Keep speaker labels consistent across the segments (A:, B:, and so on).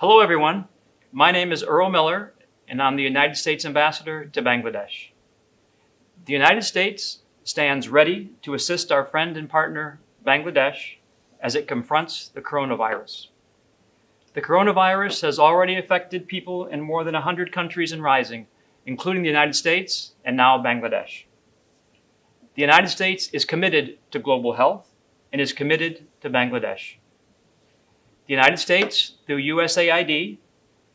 A: Hello, everyone. My name is Earl Miller, and I'm the United States Ambassador to Bangladesh. The United States stands ready to assist our friend and partner, Bangladesh, as it confronts the coronavirus. The coronavirus has already affected people in more than 100 countries and rising, including the United States and now Bangladesh. The United States is committed to global health and is committed to Bangladesh. The United States, through USAID,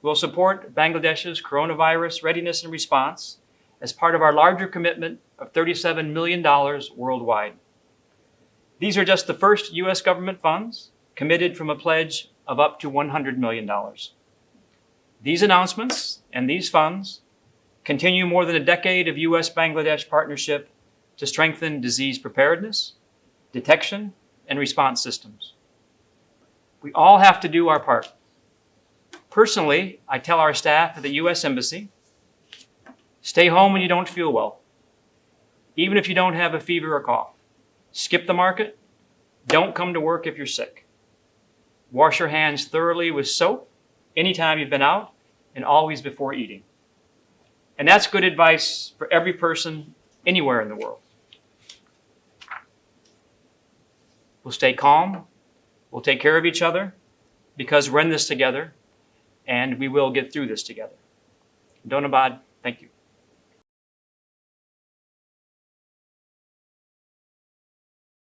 A: will support Bangladesh's coronavirus readiness and response as part of our larger commitment of $37 million worldwide. These are just the first U.S. government funds committed from a pledge of up to $100 million. These announcements and these funds continue more than a decade of U.S. Bangladesh partnership to strengthen disease preparedness, detection, and response systems. We all have to do our part. Personally, I tell our staff at the U.S. Embassy stay home when you don't feel well, even if you don't have a fever or cough. Skip the market. Don't come to work if you're sick. Wash your hands thoroughly with soap anytime you've been out and always before eating. And that's good advice for every person anywhere in the world. We'll stay calm. We'll take care of each other because we're in this together and we will get through this together. Donabad, thank you.